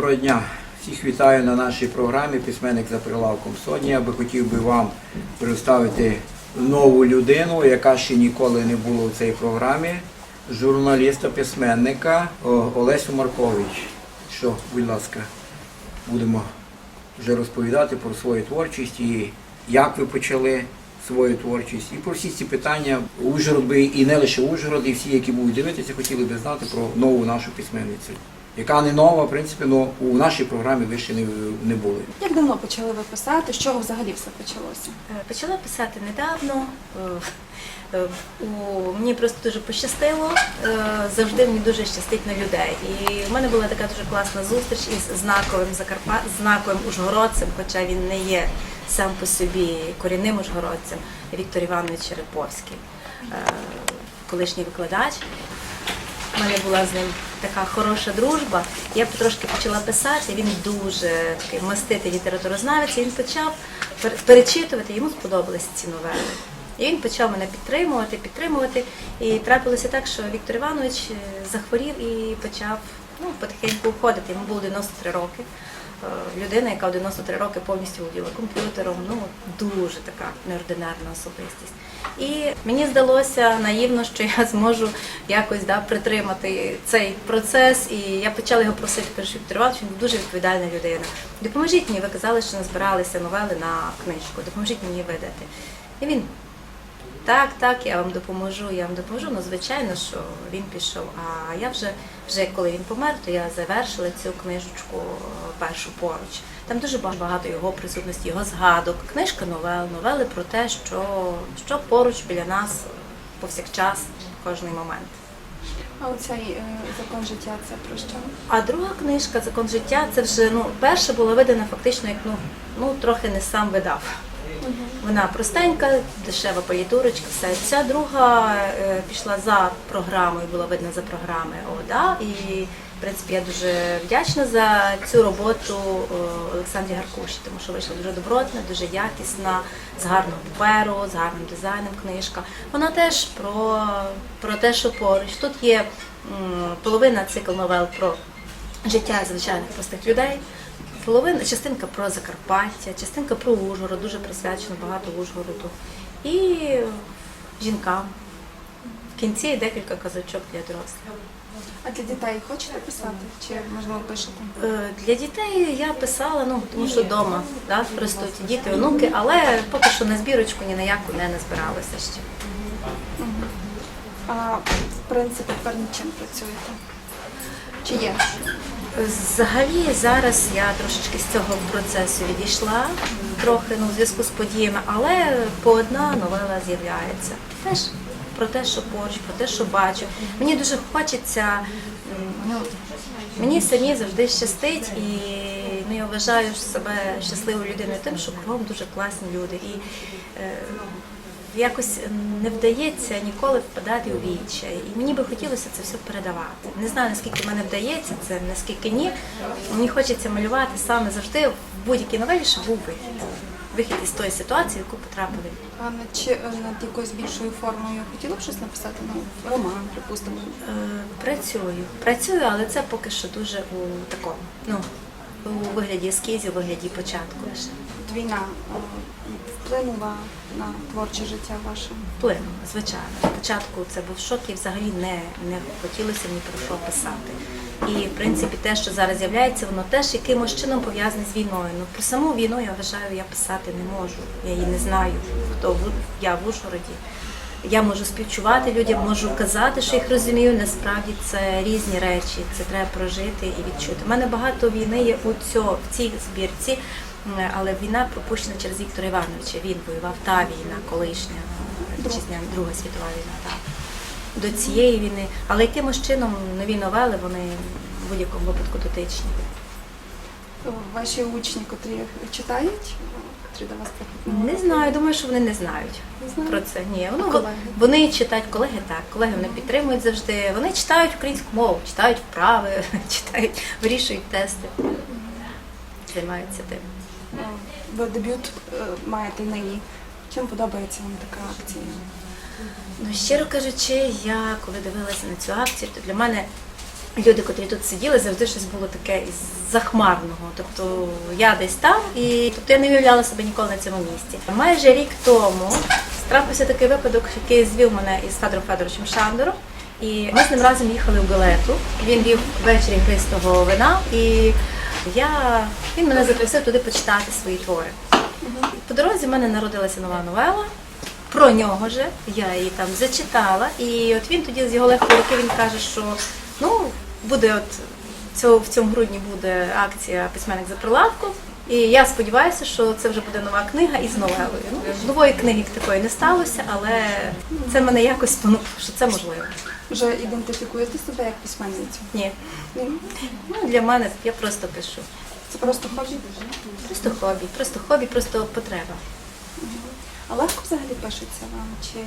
Доброго дня. Всіх вітаю на нашій програмі Письменник за прилавком. Сьогодні я би хотів би вам представити нову людину, яка ще ніколи не була в цій програмі. Журналіста-письменника Олесю Маркович. Що, будь ласка, будемо вже розповідати про свою творчість і як ви почали свою творчість. І про всі ці питання Ужгород би і не лише Ужгород, і всі, які будуть дивитися, хотіли би знати про нову нашу письменницю. Яка не нова, в принципі, але у нашій програмі ви ще не, не були. Як давно почали ви писати? З чого взагалі все почалося? Е, Почала писати недавно. Е, е, у- Мені просто дуже пощастило. Завжди мені дуже щастить на людей. І в мене була така дуже класна зустріч із знаковим Закарпа... знаковим ужгородцем, хоча він не є сам по собі корінним ужгородцем, Віктор Іванович Череповський, колишній викладач. У мене була з ним така хороша дружба. Я потрошки почала писати. Він дуже такий маститий літературознавець. Він почав перечитувати. Йому сподобалися ці новели. І він почав мене підтримувати, підтримувати. І трапилося так, що Віктор Іванович е, захворів і почав ну, потихеньку уходити. Йому було 93 роки. Е, Людина, яка в 93 роки повністю володіла комп'ютером, ну дуже така неординарна особистість. І мені здалося наївно, що я зможу якось да, притримати цей процес. І я почала його просити перш Віктор він дуже відповідальна людина. Допоможіть мені, ви казали, що назбиралися новели на книжку, допоможіть мені видати. І він так, так, я вам допоможу, я вам допоможу. Ну, звичайно, що він пішов. А я вже, вже коли він помер, то я завершила цю книжечку е, першу поруч. Там дуже багато його присутності, його згадок. Книжка новел, новели про те, що, що поруч біля нас повсякчас, в кожний момент. А оцей е, закон життя це про що? А друга книжка Закон життя це вже ну перша була видана фактично як ну, ну трохи не сам видав. Вона простенька, дешева політурочка, все. Ця друга е, пішла за програмою, була видна за програмою ОДА. І в принципі я дуже вдячна за цю роботу е, Олександрі Гаркуші, тому що вийшла дуже добротна, дуже якісна, з гарного паперу, з гарним дизайном книжка. Вона теж про, про те, що поруч. Тут є м, половина цикл новел про життя звичайних простих людей. Половина частинка про Закарпаття, частинка про Ужгород, дуже присвячено багато Ужгороду. І жінкам. В кінці декілька казачок для дорослих. А для дітей хочете писати? Чи можливо пишете? Е, Для дітей я писала, ну тому що вдома да, ростуть діти, онуки, але поки що на збірочку ні на яку не назбиралася ще. А в принципі тепер над чим працюєте? Чи є? Взагалі зараз я трошечки з цього процесу відійшла, трохи ну, в зв'язку з подіями, але по одна новела з'являється. Теж про те, що поруч, про те, що бачу. Мені дуже хочеться, ну, мені самі завжди щастить, і ну, я вважаю себе щасливою людиною тим, що кругом дуже класні люди. І е, якось не вдається ніколи впадати у відчай. І мені би хотілося це все передавати. Не знаю, наскільки в мене вдається це, наскільки ні. Мені хочеться малювати саме завжди в будь-якій новелі, щоб був вихід. Вихід із тої ситуації, в яку потрапили. А над, чи, над якоюсь більшою формою хотіли б щось написати? Ну, роман, припустимо. Е, Працюю. Працюю, але це поки що дуже у такому, ну, у вигляді ескізів, у вигляді початку лише. Війна е, вплинула на творче життя ваше. Вплинуло, звичайно. Спочатку це був шок і взагалі не, не хотілося ні про що писати. І в принципі те, що зараз з'являється, воно теж якимось чином пов'язане з війною. Ну про саму війну я вважаю, я писати не можу. Я її не знаю, хто я в Ужгороді. Я можу співчувати людям, можу казати, що їх розумію. Насправді це різні речі, це треба прожити і відчути. У мене багато війни є у цьо, в цій збірці, але війна пропущена через Віктора Івановича. Він воював та війна, колишня вітчизняна, Друга світова війна. Так. До цієї війни, але якимось чином нові новели вони в будь-якому випадку дотичні. Ваші учні, котрі читають, котрі до вас приходять? Не знаю, думаю, що вони не знають Не про це. Ні, А ну, колеги? вони читають колеги, так, колеги вони підтримують завжди. Вони читають українську мову, читають вправи, читають, вирішують тести, займаються тим. Ви дебют е, маєте нині. Чим подобається вам така акція? Ну, щиро кажучи, я коли дивилася на цю акцію, то для мене люди, котрі тут сиділи, завжди щось було таке із захмарного. Тобто я десь там, і тобто я не уявляла себе ніколи на цьому місці. Майже рік тому трапився такий випадок, який звів мене із Федором Федоровичем Шандором. І ми з ним разом їхали в Галету. Він вів ввечері гристого вина, і я, він мене запросив туди почитати свої твори. По дорозі в мене народилася нова новела. Про нього же я її там зачитала, і от він тоді з його легкої руки він каже, що ну буде от цього в цьому грудні буде акція письменник за прилавком. І я сподіваюся, що це вже буде нова книга із новелою. Ну, нової книги такої не сталося, але це мене якось спонукало, що це можливо. Вже ідентифікуєте себе як письменницю? Ні. Ні? Ну для мене я просто пишу. Це просто хобі? Просто хобі, просто хобі, просто потреба. А легко взагалі пишеться вам? Чи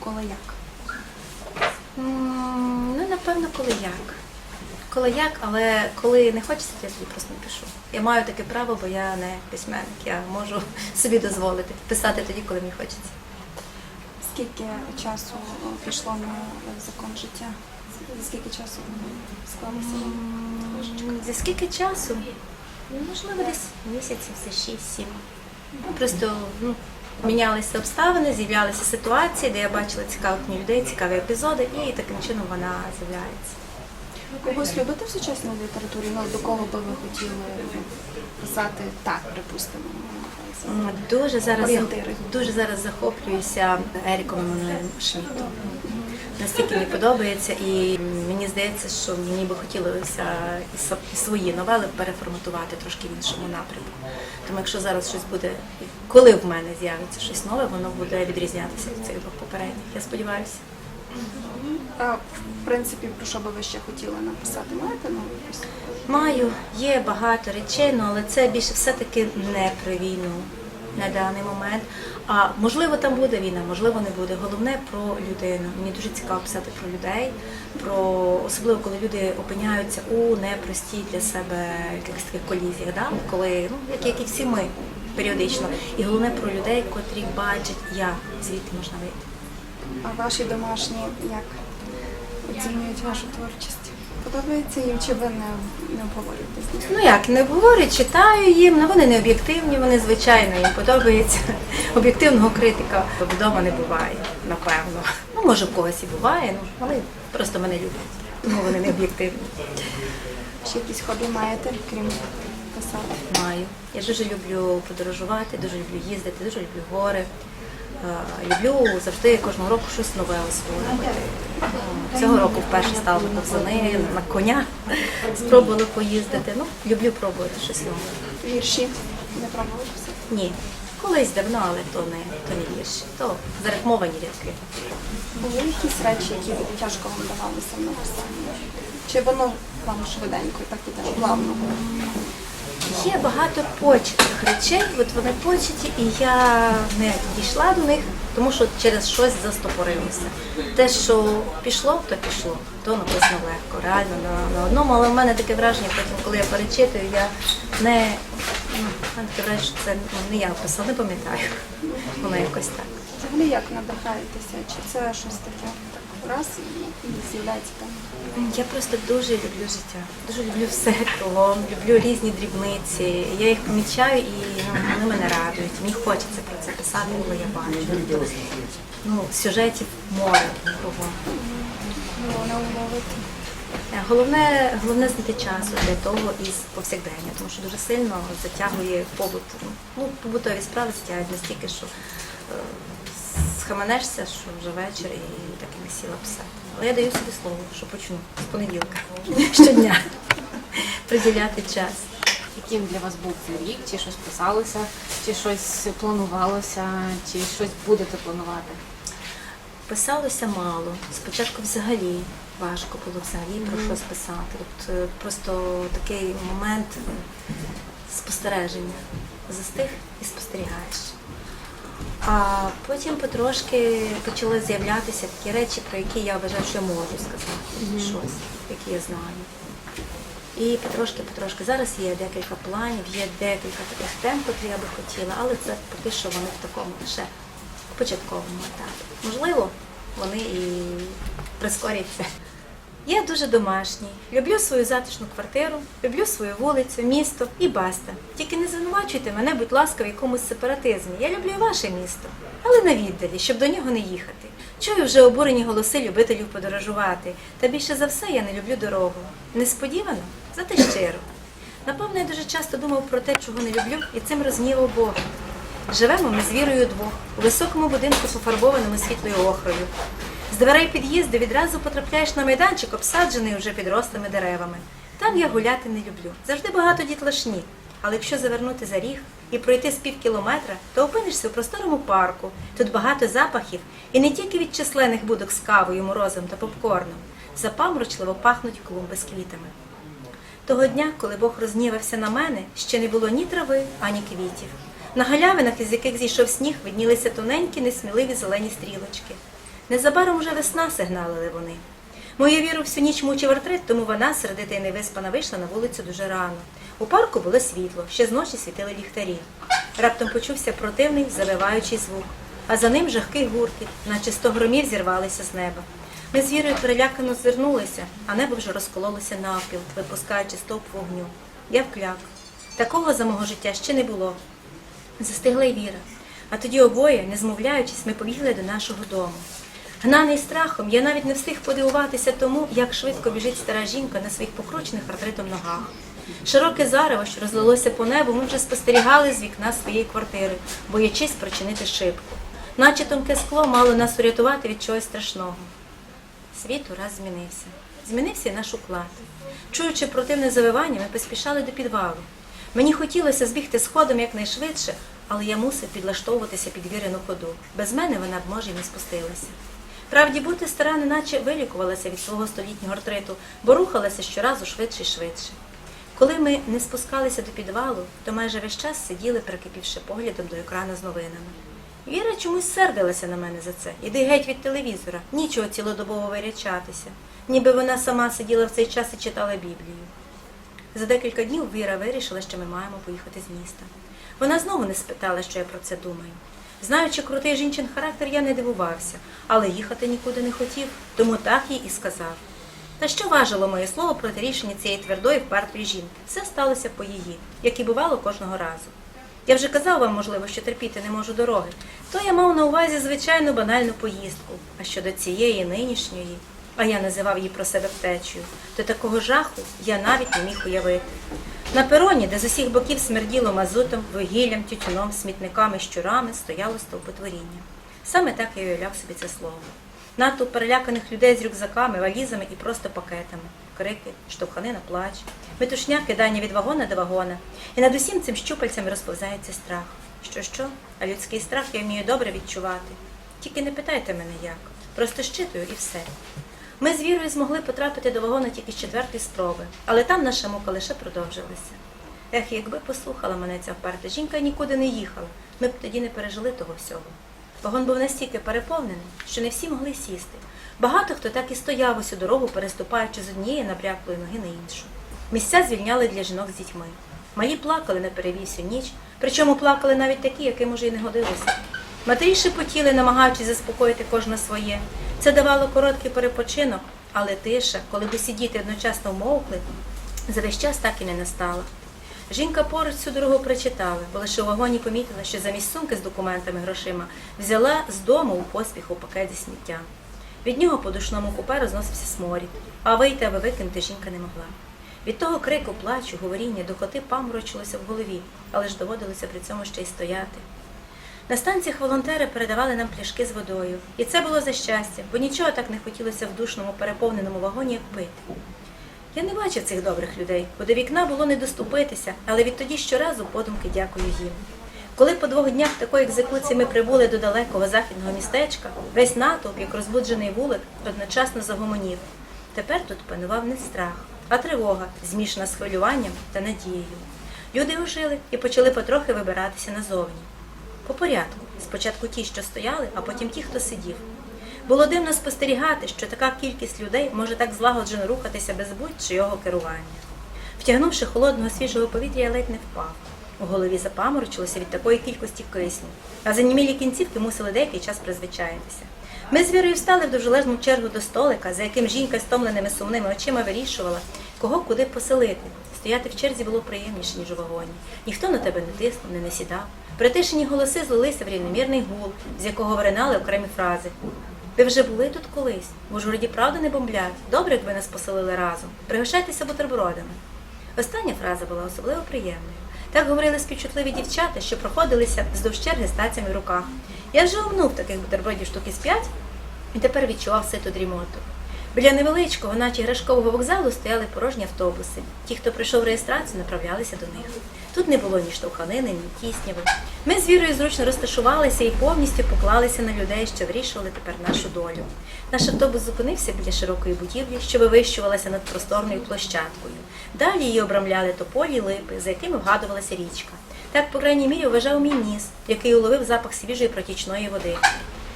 коли як? Ну, напевно, коли як. Коли як, але коли не хочеться, я тоді просто не пишу. Я маю таке право, бо я не письменник. Я можу собі дозволити писати тоді, коли мені хочеться. Скільки часу пішло на закон життя? За скільки часу склалося За скільки часу? Ну, Можливо, десь місяців за 6-7. Ну, просто ну, мінялися обставини, з'являлися ситуації, де я бачила цікавих людей, цікаві епізоди, і таким чином вона з'являється. Когось любите в сучасній літературі? Ну, до кого би ви хотіли писати так, припустимо? Дуже зараз, Орієнтири. дуже зараз захоплююся Еріком Еммануелем Шмідтом. Настільки мені подобається, і мені здається, що мені би хотілося і і свої новели переформатувати трошки в іншому напрямку. Тому якщо зараз щось буде, коли в мене з'явиться щось нове, воно буде відрізнятися від цих двох попередніх. Я сподіваюся. А в принципі, про що би ви ще хотіли написати? Маєте якусь? Маю, є багато речей, ну, але це більше все-таки не про війну на даний момент. А можливо, там буде війна, можливо, не буде. Головне про людину. Мені дуже цікаво писати про людей, про особливо коли люди опиняються у непростій для себе якихось таких колізіях, да? коли ну як, як і всі ми періодично. І головне про людей, котрі бачать, як звідти можна вийти. А ваші домашні як оцінюють вашу творчість? Подобається їм чи ви не, не обговорюєте з ними? Ну як не говорю, читаю їм, ну вони не об'єктивні, вони звичайно їм подобається. Об'єктивного критика вдома не буває, напевно. Ну може в когось і буває, ну але просто мене люблять, тому вони не об'єктивні. Ще якісь хобі маєте, крім писати? Маю. Я дуже люблю подорожувати, дуже люблю їздити, дуже люблю гори. Е, Люблю завжди кожного року щось нове освоювати. Е, Цього року вперше стала на ковзани, на коня спробувала поїздити. Ну, люблю пробувати щось нове. Вірші не пробували? Ні. Колись давно, але то не, то не вірші, то зарифмовані рядки. Були якісь речі, які тяжко вам давалися в написанні? Чи воно вам швиденько так іде плавно? Є багато початих речей, от вони початі, і я не дійшла до них, тому що через щось застопорилося. Те, що пішло, то пішло, то написано легко, реально на, на одному, але в мене таке враження, потім, коли я перечитую, я не ну, таке враження, що це ну, не я писала, не пам'ятаю. Воно якось так. Взагалі як надихаєтеся? Чи це щось таке так раз і, з'являється там? Я просто дуже люблю життя, дуже люблю все кругом, люблю різні дрібниці. Я їх помічаю і ну, вони мене радують. Мені хочеться про це писати, коли я бачу. Ну, сюжетів море кругом. Головне Головне, головне знайти часу для того із повсякдення, тому що дуже сильно затягує побут. Ну, побутові справи затягують настільки, що е, схаменешся, що вже вечір і так і не сіла писати. Але я даю собі слово, що почну з понеділка щодня приділяти час. Яким для вас був цей рік? Чи щось писалося, чи щось планувалося, чи щось будете планувати? Писалося мало. Спочатку взагалі важко було взагалі про щось писати. От е, просто такий момент спостереження. Застиг і спостерігаєш. А потім потрошки почали з'являтися такі речі, про які я вважаю, що я можу сказати щось, які я знаю. І потрошки, потрошки. Зараз є декілька планів, є декілька таких тем, які я би хотіла, але це поки що вони в такому лише початковому етапі. Можливо, вони і прискоряться. Я дуже домашній, люблю свою затишну квартиру, люблю свою вулицю, місто і баста. Тільки не звинувачуйте мене, будь ласка, в якомусь сепаратизмі. Я люблю ваше місто, але на віддалі, щоб до нього не їхати. Чую вже обурені голоси любителів подорожувати. Та більше за все я не люблю дорогу. Несподівано, зате щиро. Напевно, я дуже часто думав про те, чого не люблю, і цим розгнівав Бога. Живемо ми з вірою двох у високому будинку пофарбованому світлою охрою. З дверей під'їзду відразу потрапляєш на майданчик, обсаджений уже підрослими деревами. Там я гуляти не люблю. Завжди багато дітлашні. Але якщо завернути за ріг і пройти з пів кілометра, то опинишся у просторому парку. Тут багато запахів, і не тільки від численних будок з кавою, морозом та попкорном. Запамручливо пахнуть клумби з квітами. Того дня, коли Бог рознівався на мене, ще не було ні трави, ані квітів. На галявинах, із яких зійшов сніг, виднілися тоненькі, несміливі зелені стрілочки. Незабаром уже весна сигналили вони. Мою віру всю ніч мучив артрит, тому вона серед дітей невиспана вийшла на вулицю дуже рано. У парку було світло, ще зночі світили ліхтарі. Раптом почувся противний, завиваючий звук, а за ним жахкий гуркіт, наче сто громів зірвалися з неба. Ми з вірою перелякано звернулися, а небо вже розкололося навпіл, випускаючи стовп вогню. Я вкляк. Такого за мого життя ще не було. Застигла й віра. А тоді обоє, не змовляючись, ми побігли до нашого дому. Гнаний страхом, я навіть не встиг подивуватися тому, як швидко біжить стара жінка на своїх покручених артритом ногах. Широке зарево, що розлилося по небу, ми вже спостерігали з вікна своєї квартири, боячись прочинити шибку. Наче тонке скло мало нас урятувати від чогось страшного. Світ ураз змінився. Змінився і наш уклад. Чуючи противне завивання, ми поспішали до підвалу. Мені хотілося збігти сходом якнайшвидше, але я мусив підлаштовуватися під вірену ходу. Без мене вона б може й не спустилася. Правді бути стара неначе вилікувалася від свого столітнього артриту, бо рухалася щоразу швидше і швидше. Коли ми не спускалися до підвалу, то майже весь час сиділи, прикипівши поглядом до екрану з новинами. Віра чомусь сердилася на мене за це. Іди геть від телевізора, нічого цілодобово вирячатися. Ніби вона сама сиділа в цей час і читала Біблію. За декілька днів Віра вирішила, що ми маємо поїхати з міста. Вона знову не спитала, що я про це думаю. Знаючи крутий жінчин характер, я не дивувався, але їхати нікуди не хотів, тому так їй і сказав. Та що важило моє слово проти рішення цієї твердої впертої жінки? Все сталося по її, як і бувало кожного разу. Я вже казав вам, можливо, що терпіти не можу дороги, то я мав на увазі звичайну банальну поїздку. А щодо цієї нинішньої, а я називав її про себе втечею, то такого жаху я навіть не міг уявити. На пероні, де з усіх боків смерділо мазутом, вугіллям, тютюном, смітниками, щурами, стояло стовпотворіння. Саме так я уявляв собі це слово. Натовп переляканих людей з рюкзаками, валізами і просто пакетами, крики, штовханина, плач, метушня кидання від вагона до вагона. І над усім цим щупальцями розповзається страх. Що що? А людський страх я вмію добре відчувати. Тільки не питайте мене як. Просто щитую і все. Ми з вірою змогли потрапити до вагону тільки з четвертої спроби, але там наша мука лише продовжилася. Ех, якби послухала мене ця вперта, жінка нікуди не їхала, ми б тоді не пережили того всього. Вагон був настільки переповнений, що не всі могли сісти. Багато хто так і стояв усю дорогу, переступаючи з однієї набряклої ноги на іншу. Місця звільняли для жінок з дітьми. Малі плакали на перевій всю ніч, причому плакали навіть такі, яким уже й не годилося. Матері шепотіли, намагаючись заспокоїти кожне своє. Це давало короткий перепочинок, але тиша, коли б усі діти одночасно вмовкли, за весь час так і не настала. Жінка поруч всю дорогу прочитала, бо лише у вагоні помітила, що замість сумки з документами грошима взяла з дому у поспіху пакет зі сміттям. Від нього по душному купе розносився сморід, а вийти аби викинути жінка не могла. Від того крику, плачу, говоріння, духоти паморочилося в голові, але ж доводилося при цьому ще й стояти. На станціях волонтери передавали нам пляшки з водою. І це було за щастя, бо нічого так не хотілося в душному переповненому вагоні, як пити. Я не бачив цих добрих людей, бо до вікна було не доступитися, але відтоді щоразу подумки дякую їм. Коли по двох днях такої екзекуції ми прибули до далекого західного містечка, весь натовп, як розбуджений вулик, одночасно загомонів. Тепер тут панував не страх, а тривога, змішана з хвилюванням та надією. Люди ожили і почали потрохи вибиратися назовні. По порядку, спочатку ті, що стояли, а потім ті, хто сидів. Було дивно спостерігати, що така кількість людей може так злагоджено рухатися без будь-чийого керування. Втягнувши холодного свіжого повітря, я ледь не впав. У голові запаморочилося від такої кількості кисню, а занімілі кінцівки мусили деякий час призвичаїтися. Ми з Вірою встали в довжелезну чергу до столика, за яким жінка з томленими сумними очима вирішувала, кого куди поселити. Стояти в черзі було приємніше, ніж у вагоні. Ніхто на тебе не тиснув, не насідав. Притишені голоси злилися в рівномірний гул, з якого виринали окремі фрази. Ви вже були тут колись? В Ужгороді правда не бомблять? Добре, якби нас поселили разом. Пригощайтеся бутербродами. Остання фраза була особливо приємною. Так говорили співчутливі дівчата, що проходилися вздовж черги з тацями в руках. Я вже омнув таких бутербродів штуки з п'ять і тепер відчував ситу дрімоту. Біля невеличкого, наче іграшкового вокзалу, стояли порожні автобуси. Ті, хто прийшов реєстрацію, направлялися до них. Тут не було ні штовханини, ні тісняви. Ми з вірою зручно розташувалися і повністю поклалися на людей, що вирішували тепер нашу долю. Наш автобус зупинився біля широкої будівлі, що вивищувалася над просторною площадкою. Далі її обрамляли тополі липи, за якими вгадувалася річка. Так, по крайній мірі, вважав мій ніс, який уловив запах свіжої протічної води.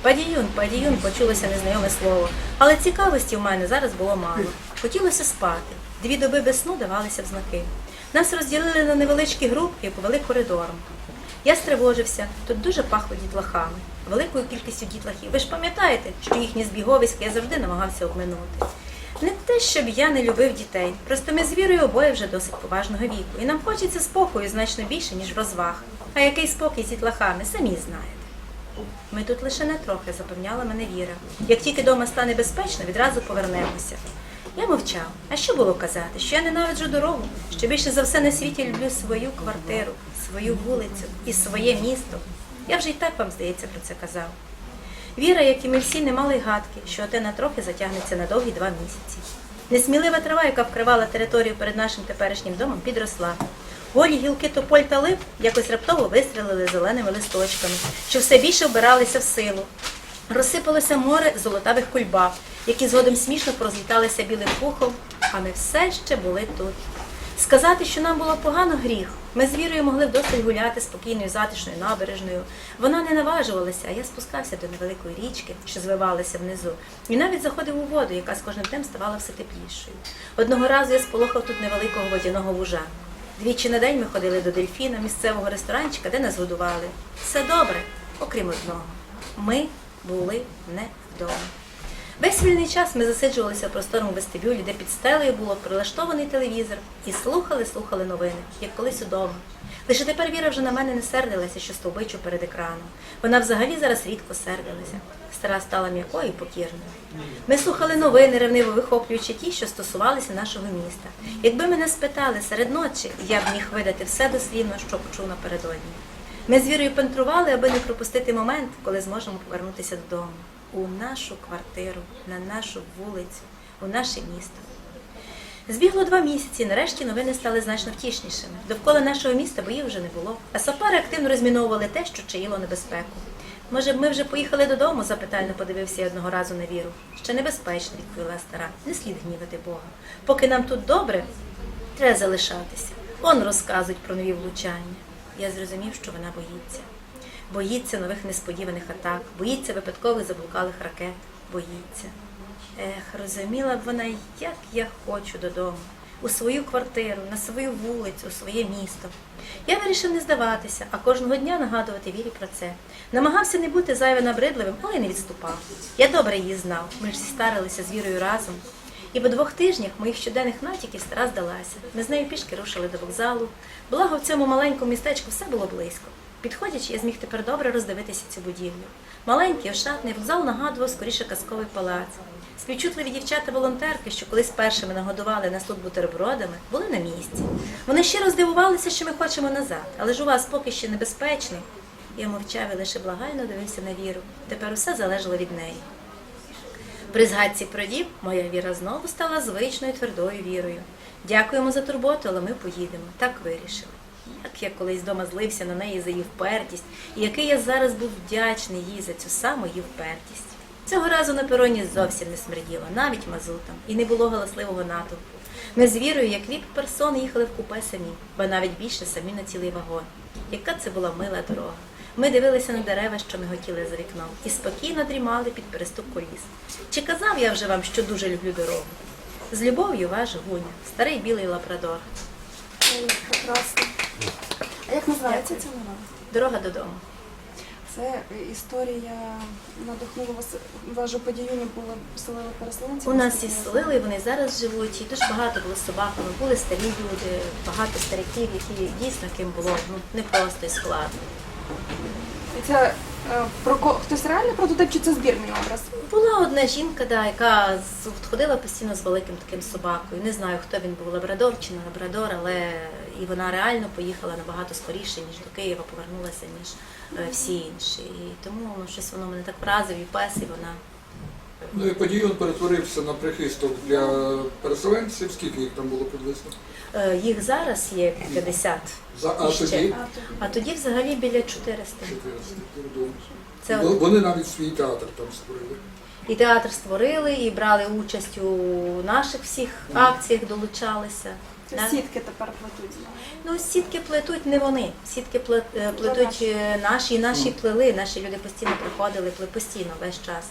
Падіюн, падіюн, почулося незнайоме слово, але цікавості в мене зараз було мало. Хотілося спати. Дві доби без сну давалися в знаки. Нас розділили на невеличкі групки і повели коридором. Я стривожився, тут дуже пахло дітлахами, великою кількістю дітлахів. Ви ж пам'ятаєте, що їхні збіговиська я завжди намагався обминути. Не те, щоб я не любив дітей, просто ми з вірою обоє вже досить поважного віку, і нам хочеться спокою значно більше, ніж розваг. А який спокій з дітлахами, самі знаєте. Ми тут лише не трохи, запевняла мене Віра. Як тільки дома стане безпечно, відразу повернемося. Я мовчав. А що було казати? Що я ненавиджу дорогу, що більше за все на світі люблю свою квартиру, свою вулицю і своє місто. Я вже й так вам, здається, про це казав. Віра, як і ми всі, не мали гадки, що оте на трохи затягнеться на довгі два місяці. Несмілива трава, яка вкривала територію перед нашим теперішнім домом, підросла. Голі гілки тополь та лип якось раптово вистрілили зеленими листочками, що все більше вбиралися в силу. Розсипалося море золотавих кульбаб, які згодом смішно порозліталися білим пухом, а ми все ще були тут. Сказати, що нам було погано гріх. Ми з вірою могли вдосталь гуляти спокійною затишною набережною. Вона не наважувалася, а я спускався до невеликої річки, що звивалася внизу, і навіть заходив у воду, яка з кожним днем ставала все теплішою. Одного разу я сполохав тут невеликого водяного вужа. Двічі на день ми ходили до дельфіна, місцевого ресторанчика, де нас годували. Все добре, окрім одного. Ми були не вдома. Весь вільний час ми засиджувалися в просторому вестибюлі, де під стелею було прилаштований телевізор, і слухали, слухали новини, як колись удома. Лише тепер Віра вже на мене не сердилася, що стовбичу перед екраном. Вона взагалі зараз рідко сердилася. Стара стала м'якою і покірною. Ми слухали новини, ревниво вихоплюючи ті, що стосувалися нашого міста. Якби мене спитали серед ночі, я б міг видати все дослівно, що почув напередодні. Ми з Вірою пентрували, аби не пропустити момент, коли зможемо повернутися додому. У нашу квартиру, на нашу вулицю, у наше місто. Збігло два місяці, нарешті новини стали значно втішнішими. Довкола нашого міста боїв вже не було, а сапари активно розміновували те, що чаїло небезпеку. Може б ми вже поїхали додому? запитально подивився я одного разу на віру. Ще небезпечно, відповіла стара. Не слід гнівати Бога. Поки нам тут добре, треба залишатися. Он розказують про нові влучання. Я зрозумів, що вона боїться. Боїться нових несподіваних атак, боїться випадкових заблукалих ракет, боїться. Ех, розуміла б вона, як я хочу додому, у свою квартиру, на свою вулицю, у своє місто. Я вирішив не здаватися, а кожного дня нагадувати Вірі про це. Намагався не бути зайве набридливим, але не відступав. Я добре її знав. Ми ж старилися з Вірою разом. І по двох тижнях моїх щоденних натяків стара здалася. Ми з нею пішки рушили до вокзалу. Благо в цьому маленькому містечку все було близько. Підходячи, я зміг тепер добре роздивитися цю будівлю. Маленький, ошатний вокзал нагадував скоріше казковий палац. Співчутливі дівчата-волонтерки, що колись першими нагодували нас тут бутербродами, були на місці. Вони щиро здивувалися, що ми хочемо назад, але ж у вас поки ще небезпечний. Я мовчав і лише благально дивився на віру. Тепер усе залежало від неї. При згадці про дім моя віра знову стала звичною твердою вірою. Дякуємо за турботу, але ми поїдемо. Так вирішили. Як я колись дома злився на неї за її впертість, і який я зараз був вдячний їй за цю саму її впертість. Цього разу на пероні зовсім не смерділо, навіть мазутом, і не було галасливого натовпу. Ми з вірою, як віп персон, їхали в купе самі, ба навіть більше самі на цілий вагон. Яка це була мила дорога. Ми дивилися на дерева, що миготіли за вікном, і спокійно дрімали під перестук коліс. Чи казав я вже вам, що дуже люблю дорогу? З любов'ю ваш гуня, старий білий лабрадор. Прекрасно. А як називається ця нова? Дорога додому. Це історія надихнула вас. вашу подію, не було поселили переселенців. У нас і селили, і вони зараз живуть, і дуже багато було собаками. Були старі люди, багато стариків, які дійсно ким було ну, непросто і складно. І е, про ко- хтось реально прототип чи це збірний образ? Була одна жінка, да, яка ходила постійно з великим таким собакою. Не знаю, хто він був лабрадор чи не лабрадор, але і вона реально поїхала набагато скоріше, ніж до Києва, повернулася, ніж е, всі інші. І тому ну, щось воно мене так вразив, і пес, і вона. Ну і подійон перетворився на прихисток для переселенців. Скільки їх там було приблизно? Е, Їх зараз є 50, За а тоді А, тоді взагалі біля 400. 400. Це Вони навіть свій театр там створили. і театр створили, і брали участь у наших всіх акціях, долучалися. Сітки тепер плетуть. Ну, сітки плетуть не вони. Сітки пле- е, плетуть е, наші, наші плели. Наші люди постійно приходили, пле- постійно весь час.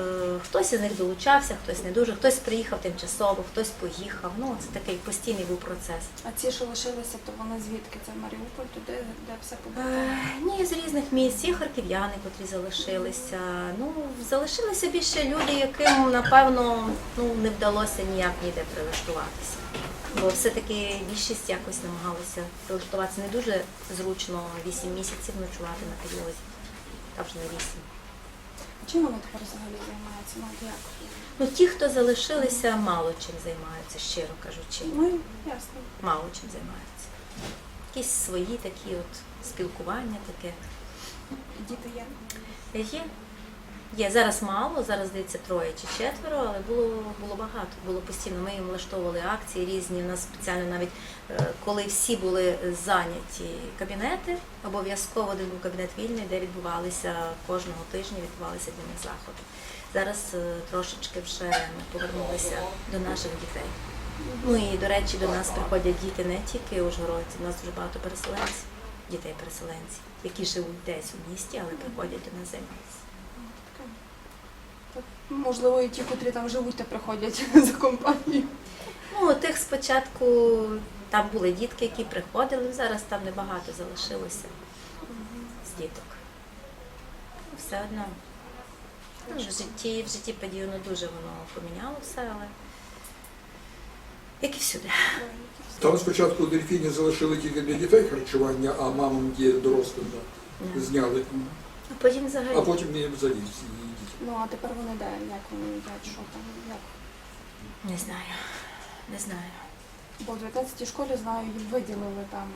Е, Хтось із них долучався, хтось не дуже, хтось приїхав тимчасово, хтось поїхав. Ну, це такий постійний був процес. А ці, що лишилися, то вони звідки? Це Маріуполь, туди, де все побито? Е, Ні, з різних місць, є харків'яни, котрі залишилися. Ну, залишилися більше люди, яким, напевно, ну, не вдалося ніяк ніде прилаштуватися. Бо все-таки більшість якось намагалися прилаштуватися. Не дуже зручно 8 місяців ночувати на підлозі. Та вже не 8. Чим вони тепер взагалі займаються? Ну, як? Ну, ті, хто залишилися, мало чим займаються, щиро кажучи. Ну, ясно. Мало чим займаються. Якісь свої такі от спілкування таке. Діти є. Є. Є зараз мало, зараз здається троє чи четверо, але було, було багато. Було постійно. Ми їм влаштовували акції різні. У нас спеціально навіть е, коли всі були зайняті кабінети, обов'язково один був кабінет вільний, де відбувалися кожного тижня відбувалися для них заходи. Зараз е, трошечки вже ми повернулися до наших дітей. Ну і до речі, до нас приходять діти не тільки ужгородці, у нас дуже багато переселенців, дітей-переселенців, які живуть десь у місті, але приходять до нас займатися. Можливо, і ті, котрі там живуть, то приходять за компанію. Ну, тих спочатку там були дітки, які приходили, зараз там небагато залишилося з діток. Ну, Все одно. Ну, в житті, в житті подію не дуже воно поміняло все, але як і всюди. Там спочатку у дельфіні залишили тільки для дітей харчування, а мамам є дорослим да, зняли. А потім взагалі. А потім і взагалі всі. Ну, а тепер вони де? Як вони їдять, що там, як? Не знаю. Не знаю. Бо в 19 школі знаю, їм виділили там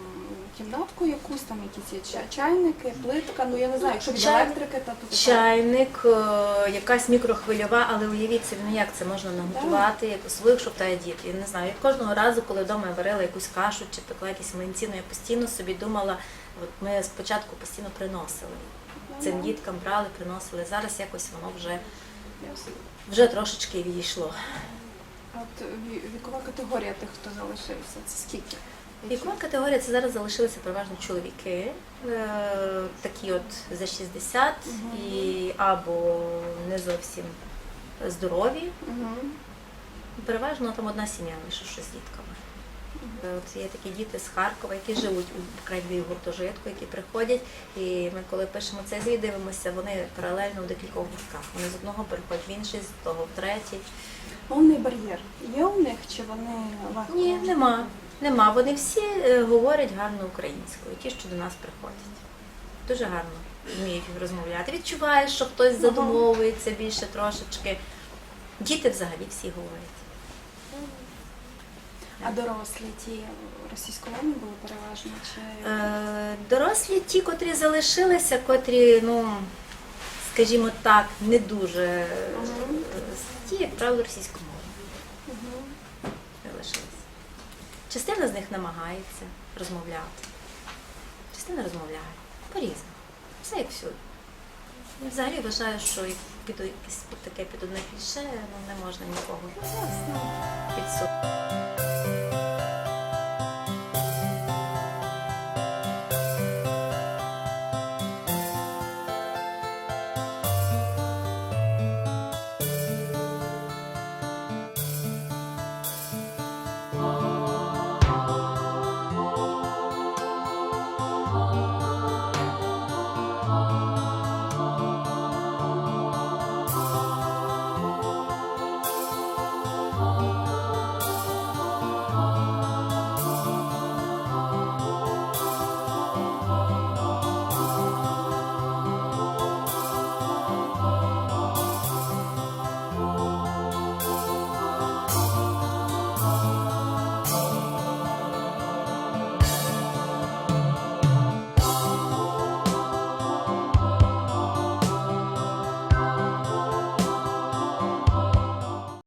кімнатку якусь, там якісь є ча- чайники, плитка. Ну я не знаю, якщо від Чай- електрики, то тут Чайник, е, якась мікрохвильова, але уявіть собі, ну як це можна наготувати, як особливо, якщо в діти. Я не знаю. Я кожного разу, коли вдома я варила якусь кашу чи пекла якісь млинці, ну я постійно собі думала, от ми спочатку постійно приносили. Цим діткам брали, приносили. Зараз якось воно вже, вже трошечки відійшло. А От вікова категорія тих, хто залишився, це скільки? Вікова категорія це зараз залишилися переважно чоловіки, е, такі от за 60 Мгм. і або не зовсім здорові. Угу. Переважно там одна сім'я лише що з дітками. Е, От є такі діти з Харкова, які живуть у крайній гуртожитку, які приходять. І ми, коли пишемо цей звіт, дивимося, вони паралельно в декількох гуртках. Вони з одного переходять в інший, з того в третій. Мовний бар'єр є у них, чи вони легко? Ні, нема. Нема. Вони всі е, говорять гарно українською, ті, що до нас приходять. Дуже гарно вміють розмовляти. Відчуваєш, що хтось задумовується більше трошечки. Діти взагалі всі говорять. А дорослі ті російськомовні були переважно? Чи... Е, Дорослі ті, котрі залишилися, котрі, ну, скажімо так, не дуже Мгм. ті, як правило, російськомовні Мгм. залишилися. Частина з них намагається розмовляти, частина розмовляє по-різному. Все як всюди. Я взагалі вважаю, що під якесь таке під одне кліше, ну, не можна нікого Ясно. підсунути.